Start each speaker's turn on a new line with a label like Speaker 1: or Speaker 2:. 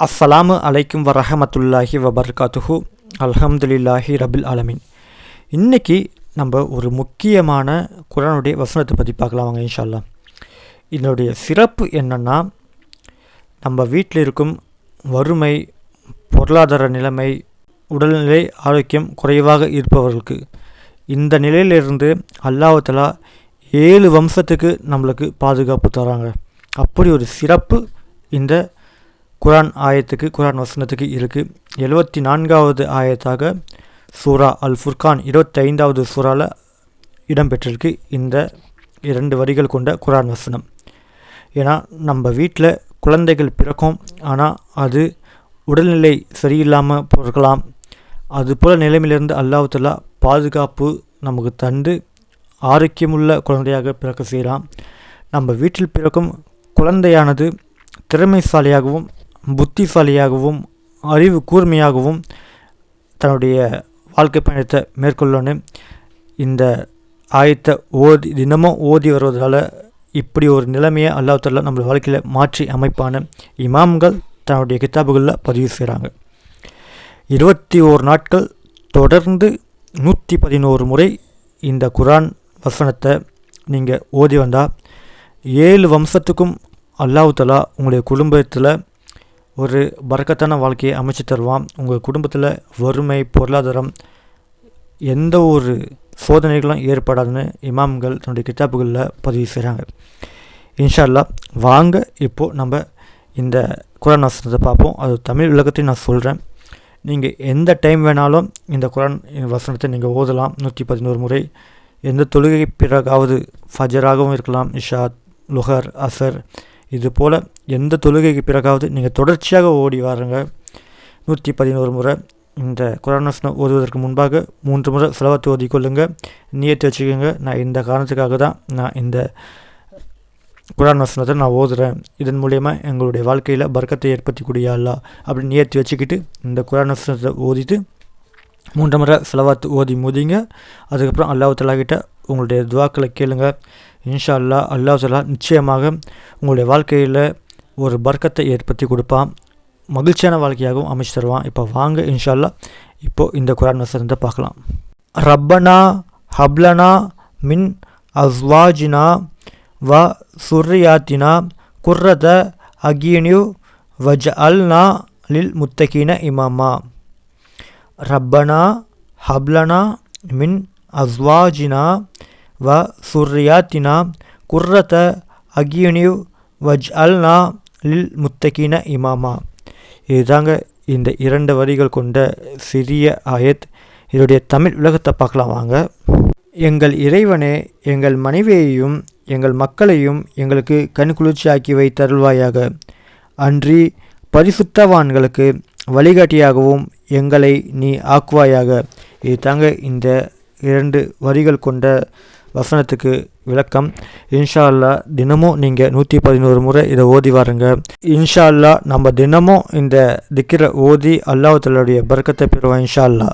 Speaker 1: அஸ்ஸலாமு அலைக்கும் வரஹமத்துல்லாஹி வபர்காத்துஹு அல்ஹம்துலில்லாஹி ரபில் ஆலமீன் இன்றைக்கி நம்ம ஒரு முக்கியமான குரானுடைய வசனத்தை பற்றி பார்க்கலாம் வாங்க இன்ஷால்லா இதனுடைய சிறப்பு என்னென்னா நம்ம வீட்டில் இருக்கும் வறுமை பொருளாதார நிலைமை உடல்நிலை ஆரோக்கியம் குறைவாக இருப்பவர்களுக்கு இந்த நிலையிலிருந்து அல்லாஹலா ஏழு வம்சத்துக்கு நம்மளுக்கு பாதுகாப்பு தராங்க. அப்படி ஒரு சிறப்பு இந்த குரான் ஆயத்துக்கு குரான் வசனத்துக்கு இருக்குது எழுபத்தி நான்காவது ஆயத்தாக சூரா அல் ஃபுர்கான் இருபத்தைந்தாவது சூறாவில் இடம்பெற்றிருக்கு. இந்த இரண்டு வரிகள் கொண்ட குரான் வசனம். ஏன்னா நம்ம வீட்டில் குழந்தைகள் பிறக்கும். ஆனால் அது உடல்நிலை சரியில்லாமல் பிறக்கலாம். அதுபோல் நிலைமையிலிருந்து அல்லாஹ்தலா பாதுகாப்பு நமக்கு தந்து ஆரோக்கியமுள்ள குழந்தையாக பிறக்க செய்யலாம் நம்ம வீட்டில் பிறக்கும் குழந்தையானது திறமைசாலியாகவும் புத்திசாலியாகவும் அறிவு கூர்மையாகவும் தன்னுடைய வாழ்க்கை பயணத்தை மேற்கொள்ளணும் இந்த ஆயத்தை ஓதி தினமும் ஓதி வருவதால் இப்படி ஒரு நிலைமையை அல்லாஹால நம்ம வாழ்க்கையில் மாற்றி அமைப்பான இமாம்கள் தன்னுடைய கித்தாபுகளில் பதிவு செய்கிறாங்க இருபத்தி ஓரு நாட்கள் தொடர்ந்து நூற்றி பதினோரு முறை இந்த குரான் வசனத்தை நீங்கள் ஓதி வந்தால் ஏழு வம்சத்துக்கும் அல்லாஹாலா உங்களுடைய குடும்பத்தில் ஒரு பறக்கத்தான வாழ்க்கையை அமைச்சு தருவான். உங்கள் குடும்பத்தில் வறுமை பொருளாதாரம் எந்த ஒரு சோதனைகளும் ஏற்படாதுன்னு இமாம்கள் தன்னுடைய கித்தாப்புகளில் பதிவு செய்கிறாங்க இன்ஷால்லா வாங்க இப்போது நம்ம இந்த குரான் வசனத்தை பார்ப்போம். அது தமிழ் விளக்கத்தையும் நான் சொல்கிறேன் நீங்கள் எந்த டைம் வேணாலும் இந்த குரான் வசனத்தை நீங்கள் ஓதலாம். நூற்றி பதினோரு முறை. எந்த தொழுகை பிறகாவது ஃபஜராகவும் இருக்கலாம் இஷாத் லுஹர் அசர் இது போல் எந்த தொழுகைக்கு பிறகாவது நீங்கள் தொடர்ச்சியாக ஓடி வாருங்க. நூற்றி பதினோரு முறை இந்த குரானஸ்னம் ஓதுவதற்கு முன்பாக மூன்று முறை செலவத்தை ஓதிக்கொள்ளுங்க நீயத்தை வச்சுக்கோங்க. நான் இந்த காரணத்துக்காக தான் நான் இந்த குரான் வசனத்தை நான் ஓதுறேன். இதன் மூலயமா எங்களுடைய வாழ்க்கையில் பர்க்கத்தை ஏற்படுத்தக்கூடிய அல்லா அப்படின்னு நியத்தி வச்சுக்கிட்டு இந்த குரான் வசனத்தை ஓதிட்டு மூன்று முறை செலவாத்து ஓதி மோதிங்க அதுக்கப்புறம் அல்லாஹ் உங்களுடைய துவாக்களை கேளுங்க. இன்ஷா அல்லா அல்லாஹ் நிச்சயமாக உங்களுடைய வாழ்க்கையில் ஒரு பர்க்கத்தை ஏற்படுத்தி கொடுப்பான் மகிழ்ச்சியான வாழ்க்கையாகவும் அமைச்சு தருவான் இப்போ வாங்க இன்ஷால்லா இப்போது இந்த குரான் வசனத்தை பார்க்கலாம். ரப்பனா ஹப்லனா மின் அஸ்வாஜினா வ சுர்ரியாத்தினா குர்ரத அகியனியு வஜ அல்னா லில் முத்தகீன இமாமா. ரப்பனா ஹப்லனா மின் அஸ்வாஜினா வ சுர்ரியாத்தினா குர்ரத அகியனியு வஜ் அல்னா லில் முத்தகீன இமாமா. இதுதாங்க இந்த இரண்டு வரிகள் கொண்ட சிறிய ஆயத். இதனுடைய தமிழ் உலகத்தை பார்க்கலாம் வாங்க. எங்கள் இறைவனே எங்கள் மனைவியையும் எங்கள் மக்களையும் எங்களுக்கு கண்குளிர்ச்சியாக்கி வைத்தருள்வாயாக. அன்றி பரிசுத்தவான்களுக்கு வழிகாட்டியாகவும் எங்களை நீ ஆக்குவாயாக. இது தாங்க இந்த இரண்டு வரிகள் கொண்ட வசனத்துக்கு விளக்கம். இன்ஷா அல்லா தினமும் நீங்கள் நூற்றி பதினோரு முறை இதை ஓதி வாருங்க. இன்ஷா அல்லா நம்ம தினமும் இந்த திக்கிற ஓதி அல்லாஹ் தன்னுடைய பர்க்கத்தை பெறுவோம் இன்ஷா அல்லா